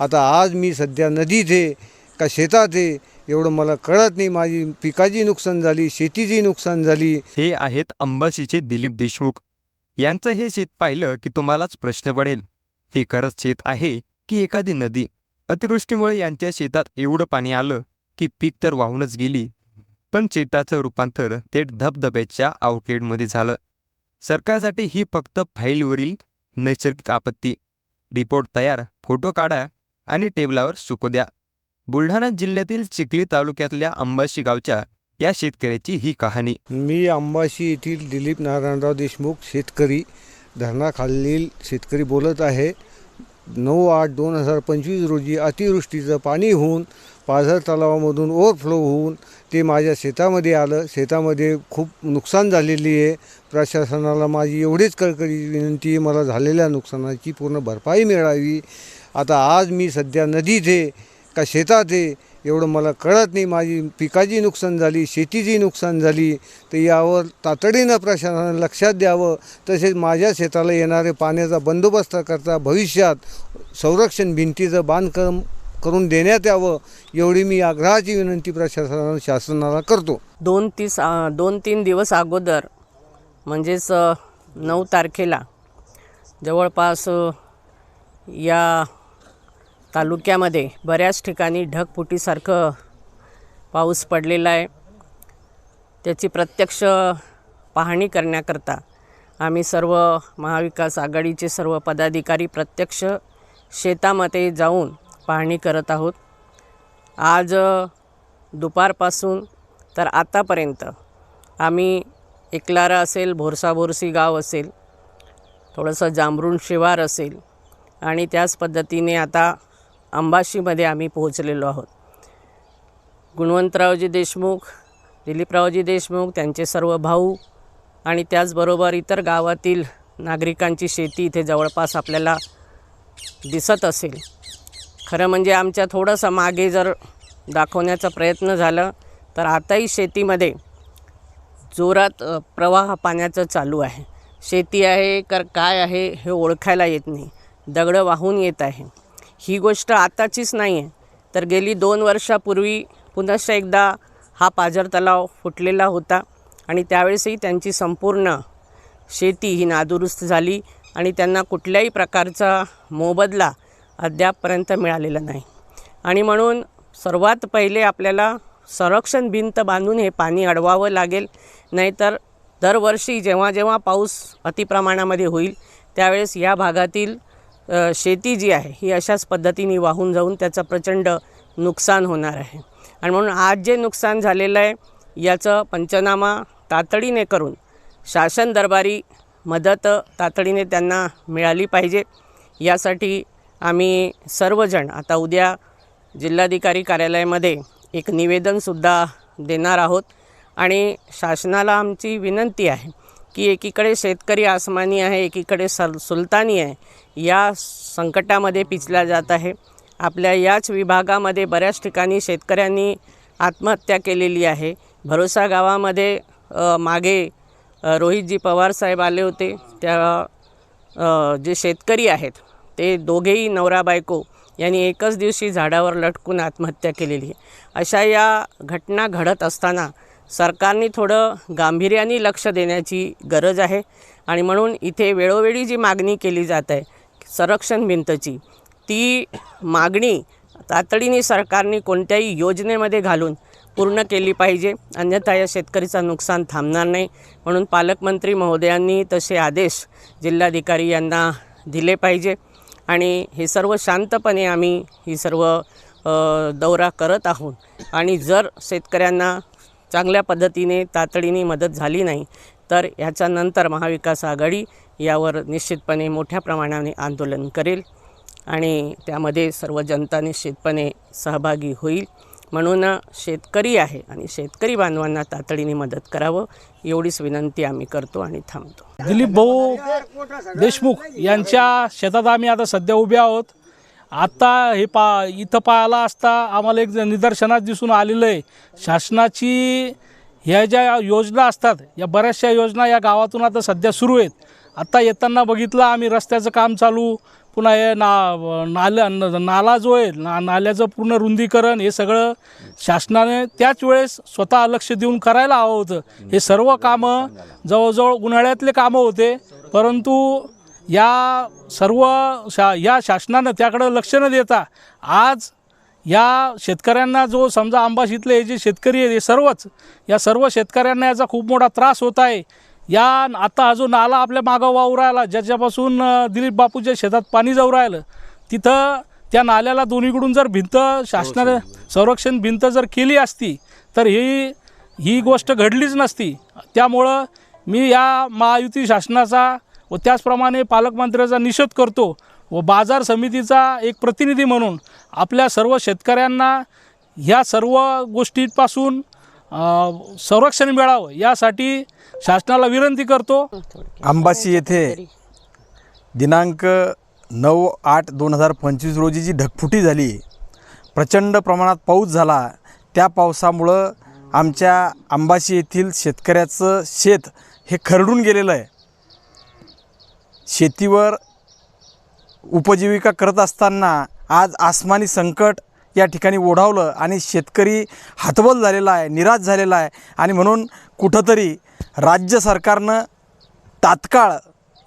आता आज मी सध्या नदीत आहे का शेतात आहे एवढं मला कळत नाही. माझी पिकाची नुकसान झाली शेतीची नुकसान झाली. हे आहेत अंबाशीचे दिलीप देशमुख. यांचं हे शेत पाहिलं की तुम्हालाच प्रश्न पडेल. हे खरंच शेत आहे की एखादी नदी? अतिवृष्टीमुळे यांच्या शेतात एवढं पाणी आलं की पीक तर वाहूनच गेली. पण शेताचं रूपांतर थेट धबधब्याच्या आउटलेटमध्ये झालं. सरकारसाठी ही फक्त फाईलवरील नैसर्गिक आपत्ती. रिपोर्ट तयार. फोटो काढा. आणि टेबलावर सुकू द्या. बुलढाणा जिल्ह्यातील चिखली तालुक्यातल्या अंबाशी गावच्या या शेतकऱ्याची ही कहाणी. मी अंबाशी येथील दिलीप नारायणराव देशमुख शेतकरी धरणाखालील शेतकरी बोलत आहे. नऊ आठ दोन हजार पंचवीस रोजी अतिवृष्टीचं पाणी होऊन पाझर तलावामधून ओव्हरफ्लो होऊन ते माझ्या शेतामध्ये आलं. शेतामध्ये खूप नुकसान झालेली आहे. प्रशासनाला माझी एवढीच कळकळी विनंती मला झालेल्या नुकसानाची पूर्ण भरपाई मिळावी. आता आज मी सध्या नदीत आहे का शेतात आहे एवढं मला कळत नाही. माझी पिकाची नुकसान झाली शेतीची नुकसान झाली तर यावर तातडीनं प्रशासनानं लक्षात द्यावं. तसेच माझ्या शेताला येणारे पाण्याचा बंदोबस्त करता भविष्यात संरक्षण भिंतीचं बांधकाम करून देण्यात यावं एवढी मी आग्रहाची विनंती प्रशासनानं शासनाला करतो. दोन तीस दोन तीन दिवस अगोदर म्हणजेच नऊ तारखेला जवळपास या तालुक्यामध्ये बऱ्याच ठिकाणी ढगफुटीसारखं पाऊस पडलेला आहे. त्याची प्रत्यक्ष पाहणी करण्याकरता आम्ही सर्व महाविकास आघाडीचे सर्व पदाधिकारी प्रत्यक्ष शेतामध्ये जाऊन पाहणी करत आहोत. आज दुपारपासून तर आतापर्यंत आम्ही एकलारा असेल भोरसाभोरसी गाव असेल थोडंसं जांभरुण शिवार असेल आणि त्याच पद्धतीने आता अंबाशीमध्ये आम्ही पोहोचलेलो आहोत. गुणवंतरावजी देशमुख दिलीपरावजी देशमुख त्यांचे सर्व भाऊ आणि त्याचबरोबर इतर गावातील नागरिकांची शेती इथे जवळपास आपल्याला दिसत असेल. खरं म्हणजे आमच्या थोडंसं मागे जर दाखवण्याचा प्रयत्न झाला तर आताही शेतीमध्ये जोरात प्रवाह पाण्याचं चालू आहे. शेती आहे कर काय आहे हे ओळखायला येत नाही. दगडं वाहून येत आहे. ही गोष्ट आताचीच नाही आहे तर गेली दोन वर्षापूर्वी पुनश्च एकदा हा पाझर तलाव फुटलेला होता आणि त्यावेळेसही त्यांची संपूर्ण शेती ही नादुरुस्त झाली आणि त्यांना कुठल्याही प्रकारचा मोबदला अद्यापपर्यंत मिळालेला नाही. आणि म्हणून सर्वात पहिले आपल्याला संरक्षण भिंत बांधून हे पाणी अडवावं लागेल नाहीतर दरवर्षी जेव्हा जेव्हा पाऊस अतिप्रमाणामध्ये होईल त्यावेळेस या भागातील शेती जी आहे ही अशाच पद्धतीने वाहून जाऊन त्याचं प्रचंड नुकसान होणार आहे. आणि म्हणून आज जे नुकसान झालेलं आहे याचं पंचनामा तातडीने करून शासन दरबारी मदत तातडीने त्यांना मिळाली पाहिजे. यासाठी आम्ही सर्वजण आता उद्या जिल्हाधिकारी कार्यालयामध्ये एक निवेदनसुद्धा देणार आहोत. आणि शासनाला आमची विनंती आहे की एकीकडे शेतकरी आसमानी आहे एकीकडे सल सुलतानी आहे. या संकटामध्ये पिचल्या जात आहे. आपल्या याच विभागामध्ये बऱ्याच ठिकाणी शेतकऱ्यांनी आत्महत्या केलेली आहे. भरोसा गावामध्ये मागे रोहितजी पवार साहेब आले होते. त्या जे शेतकरी आहेत ते दोघेही नवरा बायको यांनी एकच दिवशी झाडावर लटकून आत्महत्या केलेली आहे. अशा या घटना घडत असताना सरकारने थोडं गांभीर्याने लक्ष देण्याची गरज आहे. आणि म्हणून इथे वेळोवेळी जी मागणी केली जात आहे संरक्षण भिंतची ती मागणी तातडीने सरकारने कोणत्याही योजनेमध्ये घालून पूर्ण केली पाहिजे. अन्यथा या शेतकरीचं नुकसान थांबणार नाही. म्हणून पालकमंत्री महोदयांनी तसे आदेश जिल्हाधिकारी यांना दिले पाहिजे. आणि हे सर्व शांतपणे आम्ही ही सर्व दौरा करत आहोत. आणि जर शेतकऱ्यांना चांगल्या पद्धतीने तातडीने मदत झाली नाही तर ह्याच्यानंतर महाविकास आघाडी यावर निश्चितपणे मोठ्या प्रमाणाने आंदोलन करेल आणि त्यामध्ये सर्व जनता निश्चितपणे सहभागी होईल. म्हणून शेतकरी आहे आणि शेतकरी बांधवांना तातडीने मदत करावं एवढीच विनंती आम्ही करतो आणि थांबतो. दिलीप भाऊ देशमुख यांच्या शेतात आम्ही आता सध्या उभे आहोत. आत्ता हे पा इथं पाहायला असता आम्हाला एक निदर्शनात दिसून आलेलं आहे. शासनाची ह्या ज्या योजना असतात या बऱ्याचशा योजना या गावातून आता सध्या सुरू आहेत. आत्ता येताना बघितलं आम्ही रस्त्याचं काम चालू पुन्हा हे ना नाल्या नाला जो आहे ना नाल्याचं पूर्ण रुंदीकरण हे सगळं शासनाने त्याच वेळेस स्वतः लक्ष देऊन करायला हवं होतं. हे सर्व कामं जवळजवळ उन्हाळ्यातले कामं होते परंतु या सर्व शा या शासनानं त्याकडं लक्ष न देता आज या शेतकऱ्यांना जो समजा आंबाशीतले हे जे शेतकरी आहेत हे सर्वच या सर्व शेतकऱ्यांना याचा खूप मोठा त्रास होत आहे. या आता हा जो नाला आपल्या मागं वाहू राहिला ज्याच्यापासून दिलीप बापूच्या शेतात पाणी जाऊ राहिलं तिथं त्या नाल्याला दोन्हीकडून जर भिंत शासनाने संरक्षण भिंत जर केली असती तर ही ही गोष्ट घडलीच नसती. त्यामुळं मी या महायुती शासनाचा व त्याचप्रमाणे पालकमंत्र्याचा निषेध करतो व बाजार समितीचा एक प्रतिनिधी म्हणून आपल्या सर्व शेतकऱ्यांना ह्या सर्व गोष्टींपासून संरक्षण मिळावं यासाठी शासनाला विनंती करतो. अंबाशी येथे दिनांक नऊ आठ दोन हजार पंचवीस रोजी जी ढगफुटी झाली प्रचंड प्रमाणात पाऊस झाला त्या पावसामुळं आमच्या अंबाशी येथील शेतकऱ्याचं शेत हे खरडून गेलेलं आहे. शेतीवर उपजीविका करत असताना आज आसमानी संकट या ठिकाणी ओढावलं आणि शेतकरी हतबल झालेला आहे निराश झालेला आहे. आणि म्हणून कुठंतरी राज्य सरकारनं तात्काळ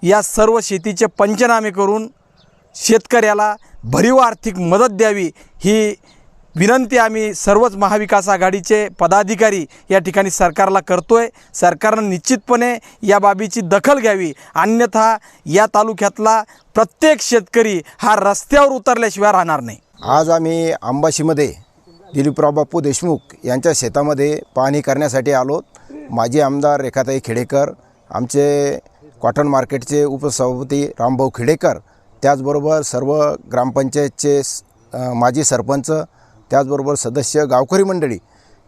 या सर्व शेतीचे पंचनामे करून शेतकऱ्याला भरीव आर्थिक मदत द्यावी ही विनंती आम्ही सर्वच महाविकास आघाडीचे पदाधिकारी या ठिकाणी सरकारला करतो आहे सरकारनं निश्चितपणे या बाबीची दखल घ्यावी. अन्यथा या तालुक्यातला प्रत्येक शेतकरी हा रस्त्यावर उतरल्याशिवाय राहणार नाही. आज आम्ही आंबाशीमध्ये दिलीपराव बापू देशमुख यांच्या शेतामध्ये पाहणी करण्यासाठी आलो. माजी आमदार रेखाताई खेडेकर आमचे कॉटन मार्केटचे उपसभापती रामभाऊ खेडेकर त्याचबरोबर सर्व ग्रामपंचायतचे माजी सरपंच त्याचबरोबर सदस्य गावकरी मंडळी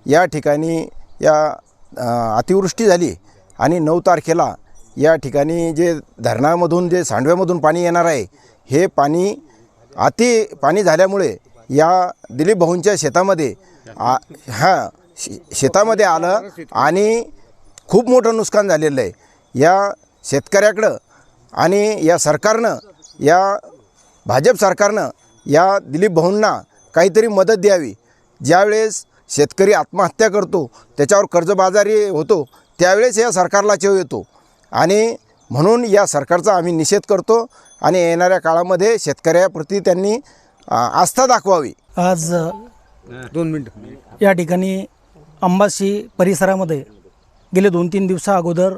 या ठिकाणी या अतिवृष्टी झाली आणि नऊ तारखेला या ठिकाणी जे धरणामधून जे सांडव्यामधून पाणी येणार आहे हे पाणी अति पाणी झाल्यामुळे या दिलीप भाऊंच्या शेतामध्ये आ हां शे शेतामध्ये आलं आणि खूप मोठं नुकसान झालेलं आहे. या शेतकऱ्याकडं आणि या सरकारनं या भाजप सरकारनं या दिलीप भाऊंना काहीतरी मदत द्यावी. ज्यावेळेस शेतकरी आत्महत्या करतो त्याच्यावर कर्जबाजारी होतो त्यावेळेस या सरकारला चेव येतो. आणि म्हणून या सरकारचा आम्ही निषेध करतो आणि येणाऱ्या काळामध्ये शेतकऱ्याप्रती त्यांनी आस्था दाखवावी. आज दोन मिनटं. या ठिकाणी अंबाशी परिसरामध्ये गेले दोन तीन दिवसा अगोदर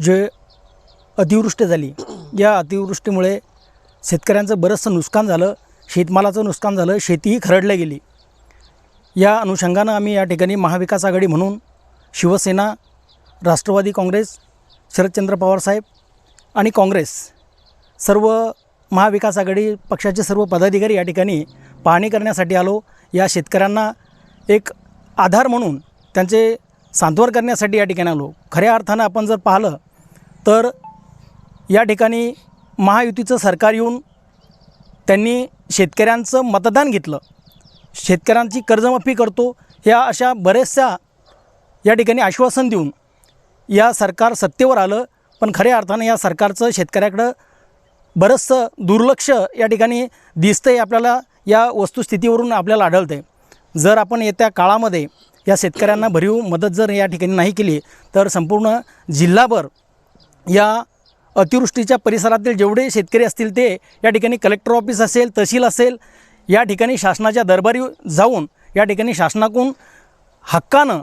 जे अतिवृष्टी झाली या अतिवृष्टीमुळे शेतकऱ्यांचं बरंचसं नुकसान झालं. शेतमालाचं नुकसान झालं शेतीही खरडल्या गेली. या अनुषंगानं आम्ही या ठिकाणी महाविकास आघाडी म्हणून शिवसेना राष्ट्रवादी काँग्रेस शरदचंद्र पवारसाहेब आणि काँग्रेस सर्व महाविकास आघाडी पक्षाचे सर्व पदाधिकारी या ठिकाणी पाहणी करण्यासाठी आलो. या शेतकऱ्यांना एक आधार म्हणून त्यांचे सांत्वन करण्यासाठी या ठिकाणी आलो. खऱ्या अर्थानं आपण जर पाहिलं तर या ठिकाणी महायुतीचं सरकार येऊन त्यांनी शेतकऱ्यांचं मतदान घेतलं. शेतकऱ्यांची कर्जमाफी करतो ह्या अशा बऱ्याचशा या ठिकाणी आश्वासन देऊन या सरकार सत्तेवर आलं. पण खऱ्या अर्थानं या सरकारचं शेतकऱ्याकडं बरंचसं दुर्लक्ष या ठिकाणी दिसतं आहे आपल्याला या वस्तुस्थितीवरून आपल्याला आढळतं आहे जर आपण येत्या काळामध्ये या शेतकऱ्यांना भरीव मदत जर या ठिकाणी नाही केली तर संपूर्ण जिल्हाभर या अतिवृष्टीच्या परिसरातील जेवढे शेतकरी असतील ते या ठिकाणी कलेक्टर ऑफिस असेल तहसील असेल या ठिकाणी शासनाच्या दरबारी जाऊन या ठिकाणी शासनाकडून हक्कानं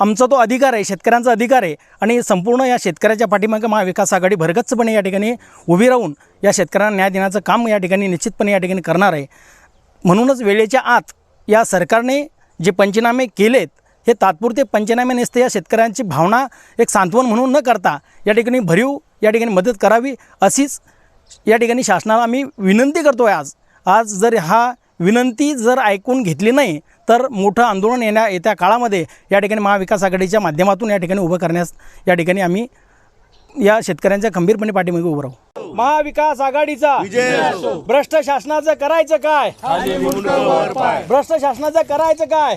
आमचा तो अधिकार आहे शेतकऱ्यांचा अधिकार आहे आणि संपूर्ण या शेतकऱ्याच्या पाठीमागे महाविकास आघाडी भरगच्चपणे या ठिकाणी उभी राहून या शेतकऱ्यांना न्याय देण्याचं काम या ठिकाणी निश्चितपणे या ठिकाणी करणार आहे. म्हणूनच वेळेच्या आत या सरकारने जे पंचनामे केलेत हे तात्पुरते पंचनामे नसते. या शेतकऱ्यांची भावना एक सांत्वन म्हणून न करता या ठिकाणी भरीव या ठिकाणी मदत करावी अशीच या ठिकाणी शासनाला आम्ही विनंती करतो आहे आज. आज जर हा विनंती जर ऐकून घेतली नाही तर मोठं आंदोलन येण्या येत्या काळामध्ये या ठिकाणी महाविकास आघाडीच्या माध्यमातून या ठिकाणी उभं करण्यास या ठिकाणी आम्ही या शेतकऱ्यांच्या खंबीरपणे पाठीमागे उभं राहू. महाविकास आघाडीचा भ्रष्ट शासनाचं करायचं काय? भ्रष्ट शासनाचं करायचं काय?